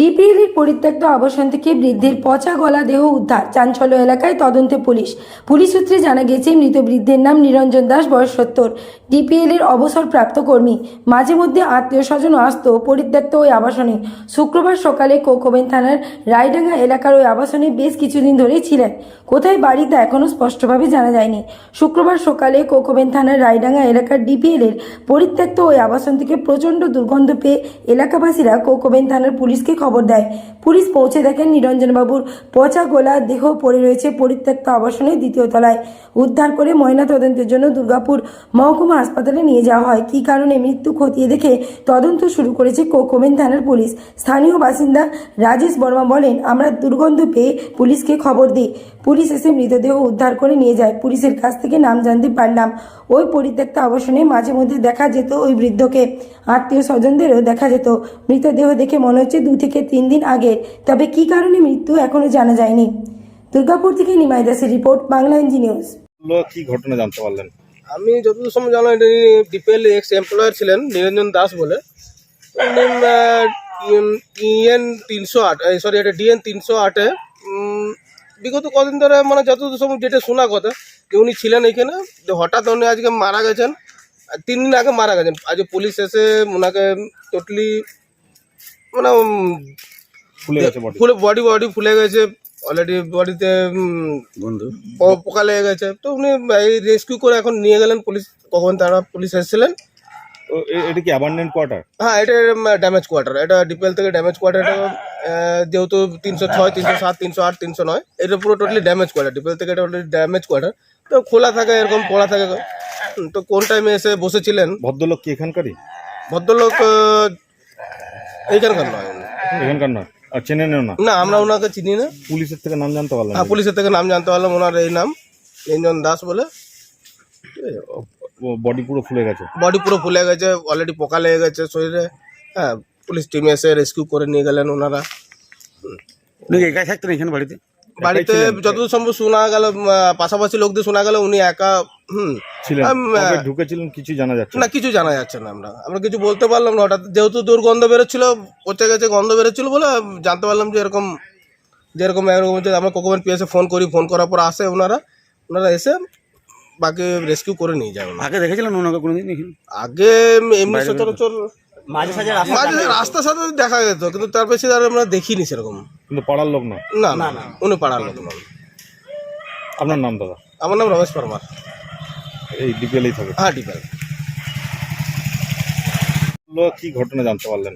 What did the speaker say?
ডিপিএলের পরিত্যক্ত আবাসন থেকে বৃদ্ধের পচা গলা দেহ উদ্ধার। চাঞ্চল্য এলাকায় তদন্তে পুলিশ। পুলিশ সূত্রে জানা গেছে, মৃত বৃদ্ধের নাম নিরঞ্জন দাস, বয়স সত্তর। ডিপিএলের অবসরপ্রাপ্ত কর্মী। মাঝে মধ্যে আত্মীয় স্বজন আসতো পরিত্যক্ত ওই আবাসনে। শুক্রবার সকালে কোকোবেন থানার রায়ডাঙ্গা এলাকার ওই আবাসনে বেশ কিছুদিন ধরেই ছিলেন। কোথায় বাড়ি তা এখনও স্পষ্টভাবে জানা যায়নি। শুক্রবার সকালে কোকোবেন থানার রায়ডাঙ্গা এলাকার ডিপিএলের পরিত্যক্ত ওই আবাসন থেকে প্রচণ্ড দুর্গন্ধ পেয়ে এলাকাবাসীরা কোকোবেন থানার পুলিশকে খবর দেয়। পুলিশ পৌঁছে দেখেন নিরঞ্জনবাবুর পচা গোলা, দেহ পড়ে রয়েছে পরিত্যক্ত আবাসনের দ্বিতীয় তলায়। উদ্ধার করে ময়না তদন্তের জন্য দুর্গাপুর মহকুমা হাসপাতালে নিয়ে যাওয়া হয়। কী কারণে মৃত্যু খতিয়ে দেখে তদন্ত শুরু করেছে কোকোমেন থানার পুলিশ। স্থানীয় বাসিন্দা রাজেশ বর্মা বলেন, আমরা দুর্গন্ধ পেয়ে পুলিশকে খবর দিই। পুলিশ এসে মৃতদেহ উদ্ধার করে নিয়ে যায়। পুলিশের কাছ থেকে নাম জানতে পারলাম। ওই পরিত্যক্ত আবাসনে মাঝে মধ্যে দেখা যেত ওই বৃদ্ধকে। আত্মীয় স্বজনদেরও দেখা যেত। মৃতদেহ দেখে মনে হচ্ছে দু থেকে তিন দিন আগে। তবে কী কারণে মৃত্যু এখনও জানা যায়নি। দুর্গাপুর থেকে নিমাই দাসের রিপোর্ট বাংলা এনজি নিউজ। কি ঘটনা জানতে পারলেন? আমি যতদূর সময় জানলাম এটা ডিপিএল এক্স এমপ্লয়ার ছিলেন নিরঞ্জন দাস বলে। ইএন তিনশো আট সরি এটা ডিএন তিনশো আটে। বিগত কদিন ধরে মানে যতদূর সময় যেটা শোনা কথা যে উনি ছিলেন এখানে যে হঠাৎ উনি আজকে মারা গেছেন তিন দিন আগে মারা গেছেন। আজ পুলিশ এসে ওনাকে টোটালি মানে ফুলে গেছে বডি ফুলে বডি বডি ফুলে গেছে অলরেডি বডিতে পোকা লেগে গেছে। তো উনি এই রেস্কিউ করে এখন নিয়ে গেলেন পুলিশ কখন তারা পুলিশ এসেছিলেন এটা কি অ্যাবান্ডেন্ট কোয়ার্টার হ্যাঁ এটা ড্যামেজ কোয়ার্টার এটা ডিপেল থেকে ড্যামেজ কোয়ার্টার এটা যেহেতু তিনশো ছয় তিনশো সাত তিনশো আট তিনশো নয় এটা পুরো টোটালি ড্যামেজ কোয়ার্টার ডিপেল থেকে এটা অলরেডি ড্যামেজ কোয়ার্টার তো খোলা থাকে এরকম পড়া থাকে। তো কোন টাইমে এসে বসেছিলেন? ভদ্রলোক কি এখানকারই? ভদ্রলোক এইখানকার নয়। এখানকার নয়? আর চেনে না না আমরা ওনাকে চিনি না। পুলিশের থেকে নাম জানতে পারলেন হ্যাঁ পুলিশের থেকে নাম জানতে পারলাম ওনার এই নাম নিরঞ্জন দাস বলে। বডি পুরো ফুলে গেছে। বডি পুরো ফুলে গেছে অলরেডি পোকা লেগে গেছে শরীরে। হ্যাঁ পুলিশ টিম এসে রেস্কিউ করে নিয়ে গেলেন ওনারা। উনি একাই থাকতেন এখানে বাড়িতে? বাড়িতে যতদূর সম্ভব শোনা গেল পাশাপাশি লোকদের শোনা গেল উনি একা হুম। ছিলেন। ঢুকেছিলেন কিছু জানা যাচ্ছে না। কিছু জানা যাচ্ছে না আমরা। আমরা কিছু বলতে পারলাম না হঠাৎ যেহেতু দুর্গন্ধ বেরোচ্ছিল পচে গেছে গন্ধ বেরোচ্ছিল বলে জানতে পারলাম যে এরকম যেরকম এরকম আমরা কোকোমেন পিএসে ফোন করি ফোন করার পর আসে ওনারা। ওনারা এসে বাকি রেস্কিউ করে নিয়ে যায়। আগে দেখেছিলেন ওনাকে কোনোদিন এখানে আগে এমনি সচরাচর মাঝে সাঝে রাস্তার সাথে দেখা যেত কিন্তু তার বেশি আর আমরা দেখিনি সেরকম। কিন্তু পাড়ার লোক না? না না না উনি পাড়ার লোক নন। আপনার নাম দাদা? আমার নাম রমেশ পারমার। এই ডিপিএলই থাকে। হ্যাঁ ডিপেল হলো কি ঘটনা জানতে পারলেন?